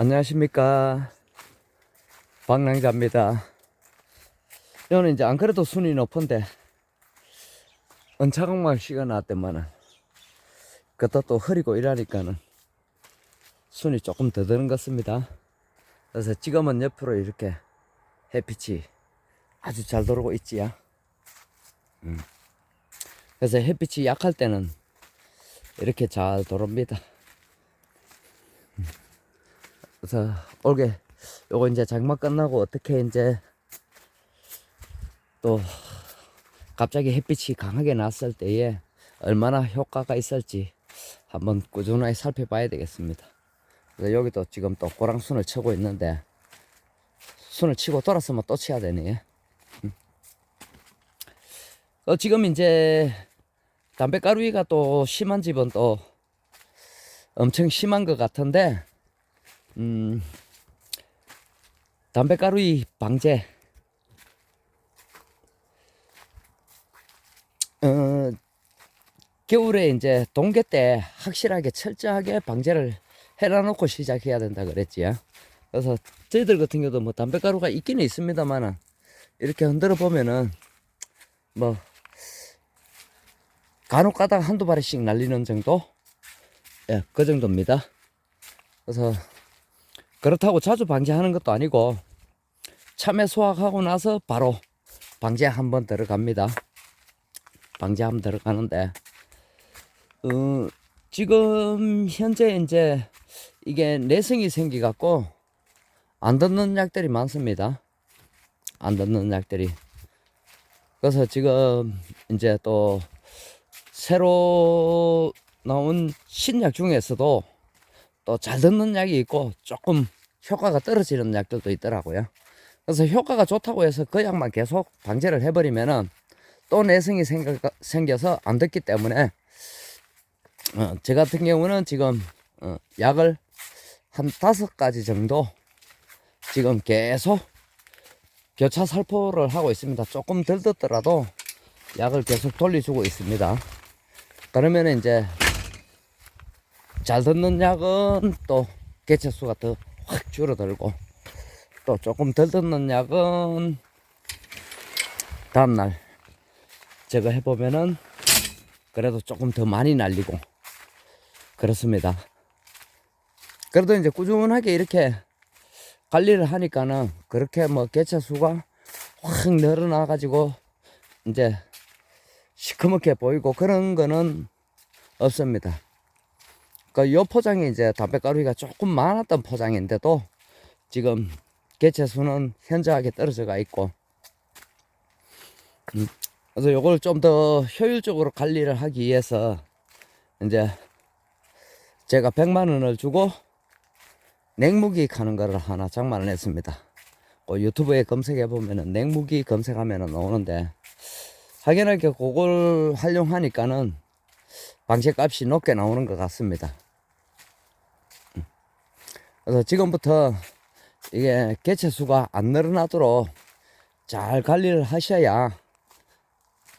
안녕하십니까. 방랑자입니다. 여기는 이제 안 그래도 순위 높은데, 은차강말 씨가 나왔더만은, 그것도 또 흐리고 이러니까는, 순위 조금 더 드는 것 같습니다. 그래서 지금은 옆으로 이렇게 햇빛이 아주 잘 들어오고 있지야. 음. 그래서 햇빛이 약할 때는 이렇게 잘 들어옵니다. 그래서 올게 요거 이제 장마 끝나고 어떻게 이제 또 갑자기 햇빛이 강하게 났을 때에 얼마나 효과가 있을지 한번 꾸준하게 살펴봐야 되겠습니다. 그래서 여기도 지금 또 고랑순을 치고 있는데 순을 치고 돌았으면 또 쳐야 되네. 음. 어, 지금 이제 담배가루이가 또 심한 집은 또 엄청 심한 것 같은데 음, 담배가루이 방제. 어, 겨울에 이제 동계 때 확실하게 철저하게 방제를 해놔놓고 시작해야 된다 그랬지요. 그래서 저희들 같은 경우도 뭐 담배가루가 있기는 있습니다만은 이렇게 흔들어 보면은 뭐 간혹 가다가 한두 발씩 날리는 정도? 예, 그 정도입니다. 그래서 그렇다고 자주 방제하는 것도 아니고 참외 수확하고 나서 바로 방제 한번 들어갑니다. 방제 한번 들어가는데 어, 지금 현재 이제 이게 내성이 생기 갖고 안 듣는 약들이 많습니다. 안 듣는 약들이. 그래서 지금 이제 또 새로 나온 신약 중에서도 또 잘 듣는 약이 있고 조금 효과가 떨어지는 약들도 있더라고요. 그래서 효과가 좋다고 해서 그 약만 계속 방제를 해버리면은 또 내성이 생겨, 생겨서 안 듣기 때문에 어, 제 같은 경우는 지금 어, 약을 한 다섯 가지 정도 지금 계속 교차 살포를 하고 있습니다. 조금 덜 듣더라도 약을 계속 돌려주고 있습니다. 그러면 이제 잘 듣는 약은 또 개체수가 더 확 줄어들고 또 조금 덜 듣는 약은 다음날 제가 해보면은 그래도 조금 더 많이 날리고 그렇습니다. 그래도 이제 꾸준하게 이렇게 관리를 하니까는 그렇게 뭐 개체 수가 확 늘어나 가지고 이제 시커멓게 보이고 그런 거는 없습니다. 그요 포장이 이제 담배가루가 조금 많았던 포장인데도 지금 개체 수는 현저하게 떨어져가 있고 음, 그래서 요걸 좀 더 효율적으로 관리를 하기 위해서 이제 제가 100만 원을 주고 냉무기 가는 거를 하나 장만을 했습니다. 그 유튜브에 검색해 보면은 냉무기 검색하면은 나오는데 확연하게 그걸 활용하니까는 방제 값이 높게 나오는 것 같습니다. 음. 그래서 지금부터 이게 개체 수가 안 늘어나도록 잘 관리를 하셔야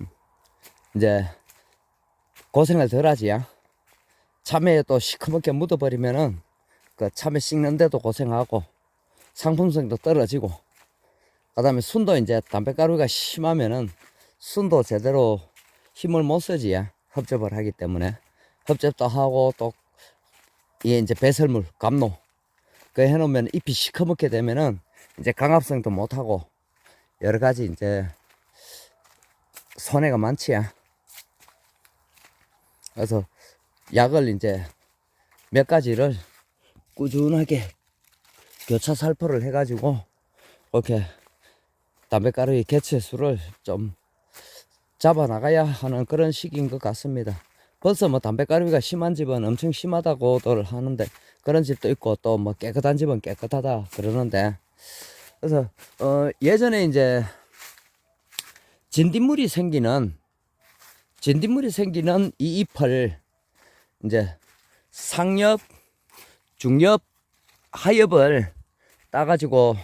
음, 이제 고생을 덜 하지야. 참외에 또 시커멓게 묻어버리면은 그 참외 씻는데도 고생하고 상품성도 떨어지고 그 다음에 순도 이제 담배가루가 심하면은 순도 제대로 힘을 못 쓰지 흡접을 하기 때문에 흡접도 하고 또 이게 이제 배설물 감로 그 해놓으면 잎이 시커멓게 되면은 이제 강압성도 못하고 여러 가지 이제 손해가 많지야. 그래서 약을 이제 몇 가지를 꾸준하게 교차 살포를 해가지고 이렇게 담배가루의 개체 수를 좀 잡아 나가야 하는 그런 시기인 것 같습니다. 벌써 뭐 담배가루가 심한 집은 엄청 심하다고들 하는데 그런 집도 있고 또 뭐 깨끗한 집은 깨끗하다 그러는데 그래서 어 예전에 이제 진딧물이 생기는 진딧물이 생기는 이 잎을 이제 상엽, 중엽, 하엽을 따가지고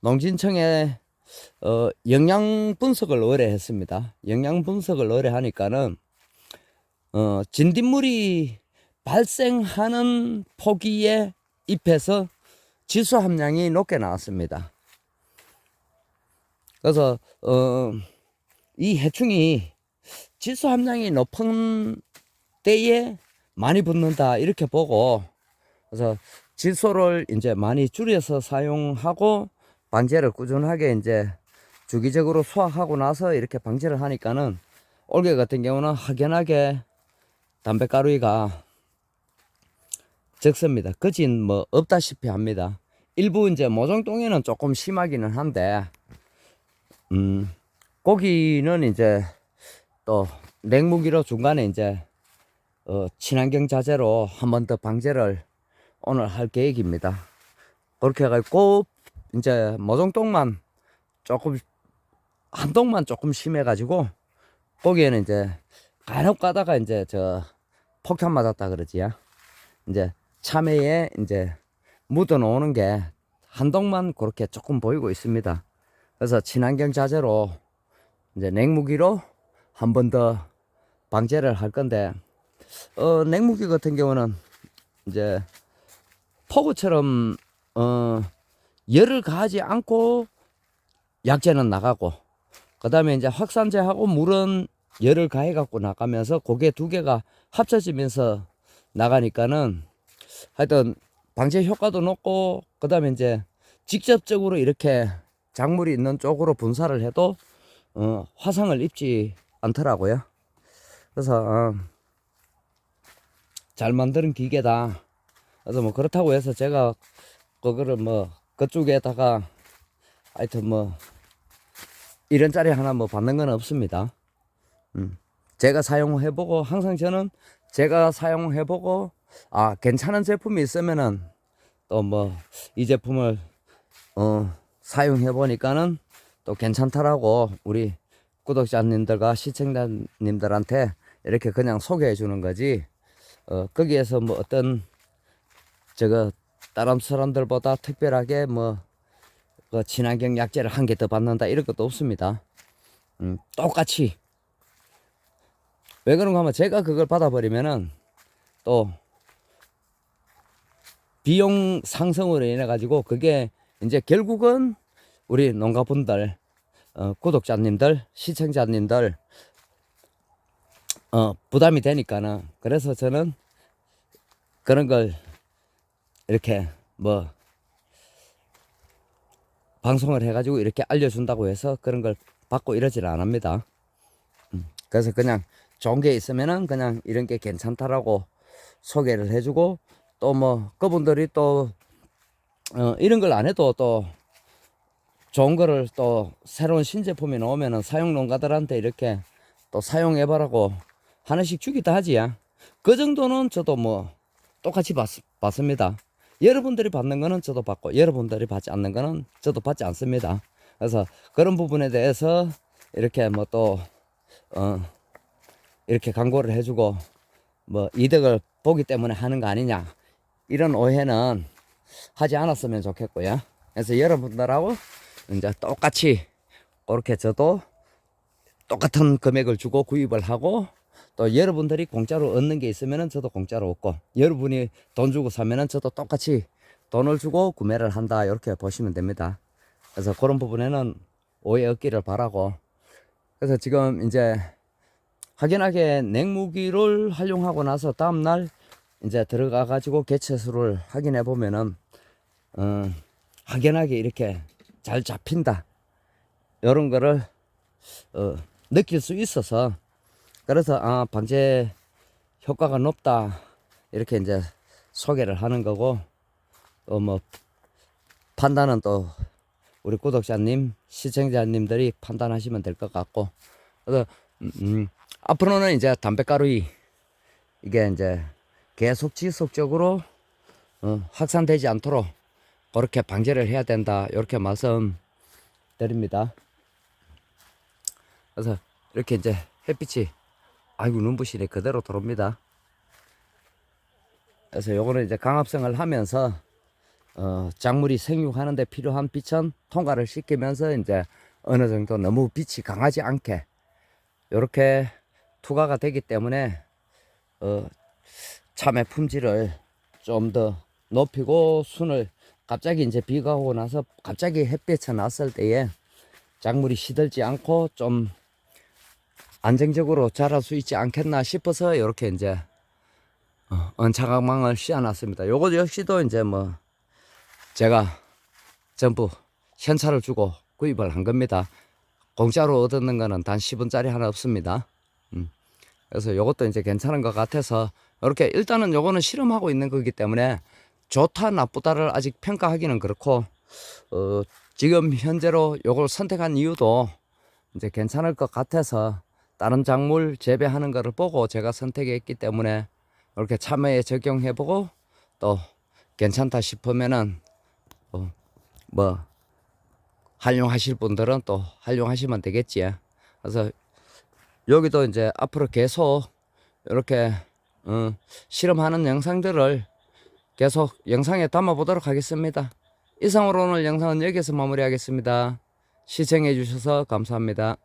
농진청에 어, 영양 분석을 의뢰했습니다. 영양 분석을 의뢰하니까는 어, 진딧물이 발생하는 포기의 잎에서 질소 함량이 높게 나왔습니다. 그래서 어, 이 해충이 질소 함량이 높은 때에 많이 붙는다 이렇게 보고 그래서 질소를 이제 많이 줄여서 사용하고 방제를 꾸준하게 이제 주기적으로 수확하고 나서 이렇게 방제를 하니까는 올게 같은 경우는 확연하게 담배가루가 적습니다. 거진 뭐 없다시피 합니다. 일부 이제 모종동에는 조금 심하기는 한데, 음, 고기는 이제 또 냉무기로 중간에 이제 어, 친환경 자재로 한 번 더 방제를 오늘 할 계획입니다. 그렇게 해가지고 이제 모종동만 조금 한 동만 조금 심해가지고 거기에는 이제 간혹 가다가 이제 저 폭탄 맞았다 그러지요. 이제 참외에 이제 묻어 놓는 게 한 동만 그렇게 조금 보이고 있습니다. 그래서 친환경 자재로 이제 냉무기로 한 번 더 방제를 할 건데 어 냉무기 같은 경우는 이제 포구처럼 어 열을 가하지 않고 약재는 나가고 그 다음에 이제 확산제하고 물은 열을 가해 갖고 나가면서 고개 두 개가 합쳐지면서 나가니까는 하여튼 방제 효과도 높고 그 다음에 이제 직접적으로 이렇게 작물이 있는 쪽으로 분사를 해도 어, 화상을 입지 않더라고요. 그래서 어, 잘 만드는 기계다. 그래서 뭐 그렇다고 해서 제가 그거를 뭐 그쪽에다가 하여튼 뭐 이런 짜리 하나 뭐 받는 건 없습니다. 음. 제가 사용해보고 항상 저는 제가 사용해보고 아 괜찮은 제품이 있으면은 또 뭐 이 제품을 어 사용해 보니까는 또 괜찮다라고. 우리 구독자님들과 시청자님들한테 이렇게 그냥 소개해 주는 거지. 어 거기에서 뭐 어떤 저거 다른 사람들보다 특별하게 뭐 그 친환경 약재를 한 개 더 받는다 이런 것도 없습니다. 음, 똑같이. 왜 그런가 하면 제가 그걸 받아버리면은 또 비용 상승으로 인해 가지고 그게 이제 결국은 우리 농가분들 어, 구독자님들 시청자님들 어, 부담이 되니까는 그래서 저는 그런 걸 이렇게 뭐 방송을 해가지고 이렇게 알려준다고 해서 그런 걸 받고 이러지는 않습니다. 음, 그래서 그냥 좋은 게 있으면은 그냥 이런 게 괜찮다라고 소개를 해주고 또 뭐 그분들이 또 어, 이런 걸 안 해도 또 좋은 거를 또 새로운 신제품이 나오면은 사용 농가들한테 이렇게 또 사용해보라고 하나씩 주기도 하지야. 그 정도는 저도 뭐 똑같이 받, 받습니다. 여러분들이 받는 거는 저도 받고 여러분들이 받지 않는 거는 저도 받지 않습니다. 그래서 그런 부분에 대해서 이렇게 뭐 또 어, 이렇게 광고를 해주고 뭐 이득을 보기 때문에 하는 거 아니냐 이런 오해는 하지 않았으면 좋겠고요. 그래서 여러분들하고 이제 똑같이 그렇게 저도 똑같은 금액을 주고 구입을 하고 또 여러분들이 공짜로 얻는 게 있으면은 저도 공짜로 얻고 여러분이 돈 주고 사면은 저도 똑같이 돈을 주고 구매를 한다 이렇게 보시면 됩니다. 그래서 그런 부분에는 오해 없기를 바라고 그래서 지금 이제 확연하게 냉무기를 활용하고 나서 다음날 이제 들어가 가지고 개체수를 확인해 보면은 어, 확연하게 이렇게 잘 잡힌다. 이런 거를 어, 느낄 수 있어서 그래서 아 방제 효과가 높다. 이렇게 이제 소개를 하는 거고 또 뭐 판단은 또 우리 구독자님 시청자님들이 판단하시면 될 것 같고. 그래서 음, 음, 앞으로는 이제 담배가루 이게 이제 계속 지속적으로 어, 확산되지 않도록 그렇게 방제를 해야 된다 이렇게 말씀 드립니다. 그래서 이렇게 이제 햇빛이 아이고 눈부시네 그대로 들어옵니다. 그래서 요거는 이제 강압성을 하면서 어, 작물이 생육하는데 필요한 빛은 통과를 시키면서 이제 어느 정도 너무 빛이 강하지 않게 이렇게 투과가 되기 때문에 어, 참외 품질을 좀 더 높이고 순을 갑자기 이제 비가 오고 나서 갑자기 햇빛이 났을 때에 작물이 시들지 않고 좀 안정적으로 자랄 수 있지 않겠나 싶어서 이렇게 이제 어, 언차강망을 씌워놨습니다. 요거 역시도 이제 뭐 제가 전부 현찰을 주고 구입을 한 겁니다. 공짜로 얻는 거는 단 10원짜리 하나 없습니다. 음. 그래서 요것도 이제 괜찮은 것 같아서 이렇게 일단은 요거는 실험하고 있는 거기 때문에 좋다 나쁘다를 아직 평가하기는 그렇고 어, 지금 현재로 요걸 선택한 이유도 이제 괜찮을 것 같아서 다른 작물 재배하는 거를 보고 제가 선택했기 때문에 이렇게 참외에 적용해보고 또 괜찮다 싶으면은 어, 뭐 활용하실 분들은 또 활용하시면 되겠지. 그래서 여기도 이제 앞으로 계속 이렇게 어, 실험하는 영상들을 계속 영상에 담아 보도록 하겠습니다. 이상으로 오늘 영상은 여기서 마무리하겠습니다. 시청해 주셔서 감사합니다.